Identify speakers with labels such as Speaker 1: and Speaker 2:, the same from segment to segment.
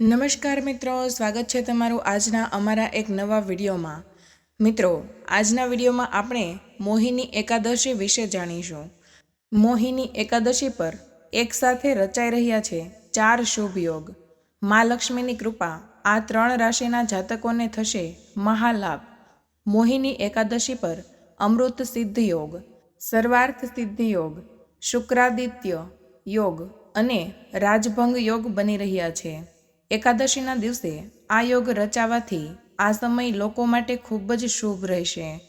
Speaker 1: નમસ્કાર મિત્રો, સ્વાગત છે તમારું આજના અમારા એક નવા વિડીયોમાં. મિત્રો, આજના વિડીયોમાં આપણે મોહિની એકાદશી વિશે જાણીશું. મોહિની એકાદશી પર એકસાથે રચાઈ રહ્યા છે ચાર શુભ યોગ. મા લક્ષ્મીની કૃપા આ ત્રણ રાશિના જાતકોને થશે મહાલાભ. મોહિની એકાદશી પર અમૃત સિદ્ધ યોગ, સર્વાર્થ સિદ્ધ યોગ, શુક્રાદિત્ય યોગ અને રાજભંગ યોગ બની રહ્યા છે. એકાદશીના દિવસે આ યોગ રચાવાથી આ સમય લોકો માટે ખૂબ જ શુભ રહેશે.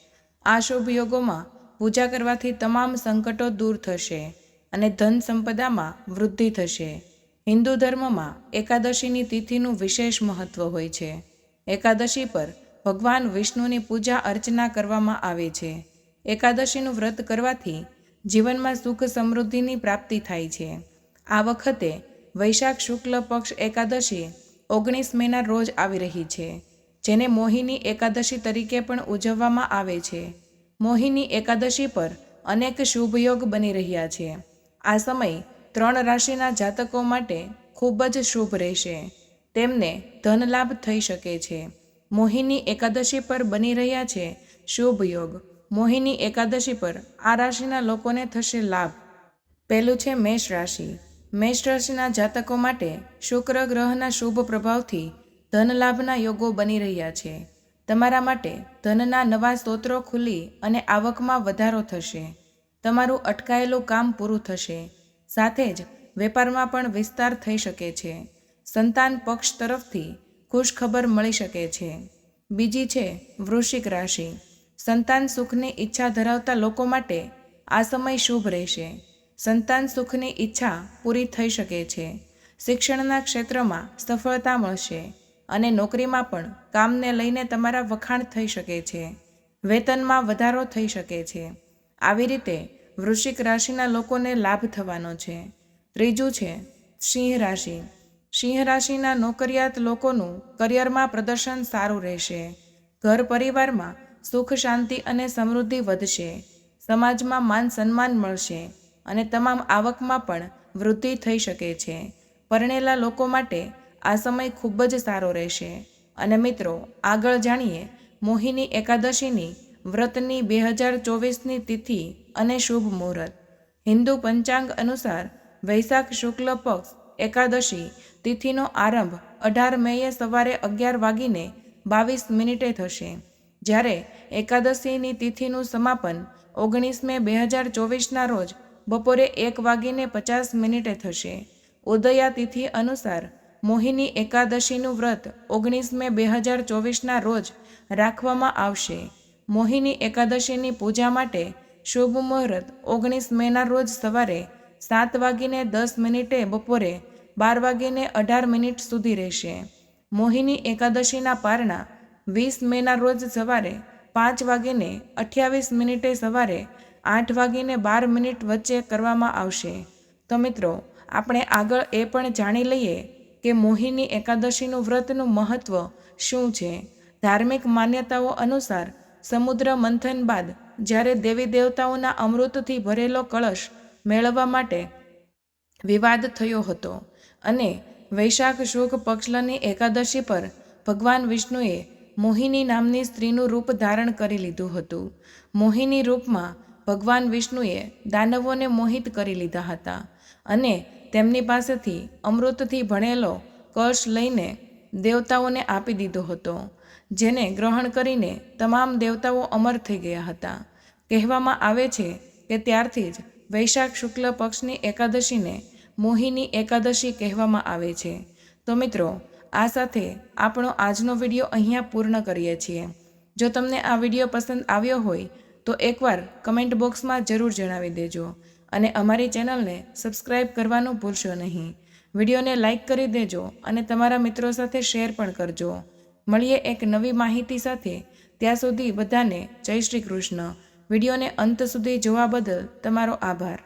Speaker 1: આ શુભ યોગોમાં પૂજા કરવાથી તમામ સંકટો દૂર થશે અને ધન સંપદામાં વૃદ્ધિ થશે. હિન્દુ ધર્મમાં એકાદશીની તિથિનું વિશેષ મહત્વ હોય છે. એકાદશી પર ભગવાન વિષ્ણુની પૂજા અર્ચના કરવામાં આવે છે. એકાદશીનું વ્રત કરવાથી જીવનમાં સુખ સમૃદ્ધિની પ્રાપ્તિ થાય છે. આ વખતે વૈશાખ શુક્લ પક્ષ એકાદશી ઓગણીસ મેના રોજ આવી રહી છે, જેને મોહિની એકાદશી તરીકે પણ ઉજવવામાં આવે છે. મોહિની એકાદશી પર અનેક શુભ યોગ બની રહ્યા છે. આ સમય ત્રણ રાશિના જાતકો માટે ખૂબ જ શુભ રહેશે. તેમને ધનલાભ થઈ શકે છે. મોહિની એકાદશી પર બની રહ્યા છે શુભ યોગ. મોહિની એકાદશી પર આ રાશિના લોકોને થશે લાભ. પહેલું છે મેષ રાશિ. મેષ રાશિના જાતકો માટે શુક્ર ગ્રહના શુભ પ્રભાવથી ધનલાભના યોગો બની રહ્યા છે. તમારા માટે ધનના નવા સ્ત્રોત્રો ખુલી અને આવકમાં વધારો થશે. તમારું અટકાયેલું કામ પૂરું થશે. સાથે જ વેપારમાં પણ વિસ્તાર થઈ શકે છે. સંતાન પક્ષ તરફથી ખુશખબર મળી શકે છે. બીજી છે વૃશ્ચિક રાશિ. સંતાન સુખની ઈચ્છા ધરાવતા લોકો માટે આ સમય શુભ રહેશે. સંતાન સુખની ઈચ્છા પૂરી થઈ શકે છે. શિક્ષણના ક્ષેત્રમાં સફળતા મળશે અને નોકરીમાં પણ કામને લઈને તમારા વખાણ થઈ શકે છે. વેતનમાં વધારો થઈ શકે છે. આવી રીતે વૃશ્ચિક રાશિના લોકોને લાભ થવાનો છે. ત્રીજું છે, સિંહ રાશિ. સિંહ રાશિના નોકરિયાત લોકોનું કરિયરમાં પ્રદર્શન સારું રહેશે. ઘર પરિવારમાં સુખ, શાંતિ અને સમૃદ્ધિ વધશે. સમાજમાં માન સન્માન મળશે. અને તમામ આવકમાં પણ વૃદ્ધિ થઈ શકે છે. પરણેલા લોકો માટે આ સમય ખૂબ જ સારો રહેશે. અને મિત્રો, આગળ જાણીએ, મોહિની એકાદશીની વ્રતની બે હજાર ચોવીસની તિથિ અને શુભ મુહૂર્ત. હિન્દુ પંચાંગ અનુસાર વૈશાખ શુક્લ પક્ષ એકાદશી તિથિનો આરંભ અઢાર મેએ સવારે અગિયાર વાગીને બાવીસ મિનિટે થશે. જ્યારે એકાદશીની તિથિનું સમાપન ઓગણીસ મે બે હજાર ચોવીસના રોજ બપોરે એક વાગીને પચાસ મિનિટે થશે. ઉદયા તિથિ અનુસાર મોહિની એકાદશીનું વ્રત ઓગણીસ મે બે હજાર ચોવીસના રોજ રાખવામાં આવશે. મોહિની એકાદશીની પૂજા માટે શુભ મુહૂર્ત ઓગણીસ મેના રોજ સવારે સાત વાગીને દસ મિનિટે બપોરે બાર વાગીને અઢાર મિનિટ સુધી રહેશે. મોહિની એકાદશીના પારણા વીસ મેના રોજ સવારે પાંચ વાગીને અઠ્યાવીસ મિનિટે સવારે આઠ વાગીને બાર મિનિટ વચ્ચે કરવામાં આવશે. તો મિત્રો, આપણે આગળ એ પણ જાણી લઈએ કે મોહિની એકાદશીનું વ્રતનું મહત્ત્વ શું છે. ધાર્મિક માન્યતાઓ અનુસાર સમુદ્ર મંથન બાદ જ્યારે દેવી દેવતાઓના અમૃતથી ભરેલો કળશ મેળવવા માટે વિવાદ થયો હતો અને વૈશાખ સુખ પક્ષલની એકાદશી પર ભગવાન વિષ્ણુએ મોહિની નામની સ્ત્રીનું રૂપ ધારણ કરી લીધું હતું. મોહિની રૂપમાં ભગવાન વિષ્ણુએ દાનવોને મોહિત કરી લીધા હતા અને તેમની પાસેથી અમૃતથી ભણેલો કશ લઈને દેવતાઓને આપી દીધો હતો, જેને ગ્રહણ કરીને તમામ દેવતાઓ અમર થઈ ગયા હતા. કહેવામાં આવે છે કે ત્યારથી જ વૈશાખ શુક્લ પક્ષની એકાદશીને મોહિની એકાદશી કહેવામાં આવે છે. તો મિત્રો, આ સાથે આપણો આજનો વીડિયો અહીંયા પૂર્ણ કરીએ છીએ. જો તમને આ વીડિયો પસંદ આવ્યો હોય તો એકવાર કમેન્ટ બોક્સમાં જરૂર જણાવી દેજો અને અમારી ચેનલને સબસ્ક્રાઈબ કરવાનું ભૂલશો નહીં. વિડીયોને લાઇક કરી દેજો અને તમારા મિત્રો સાથે શેર પણ કરજો. મળીએ એક નવી માહિતી સાથે. ત્યાં સુધી બધાને જય શ્રી કૃષ્ણ. વિડીયોને અંત સુધી જોવા બદલ તમારો આભાર.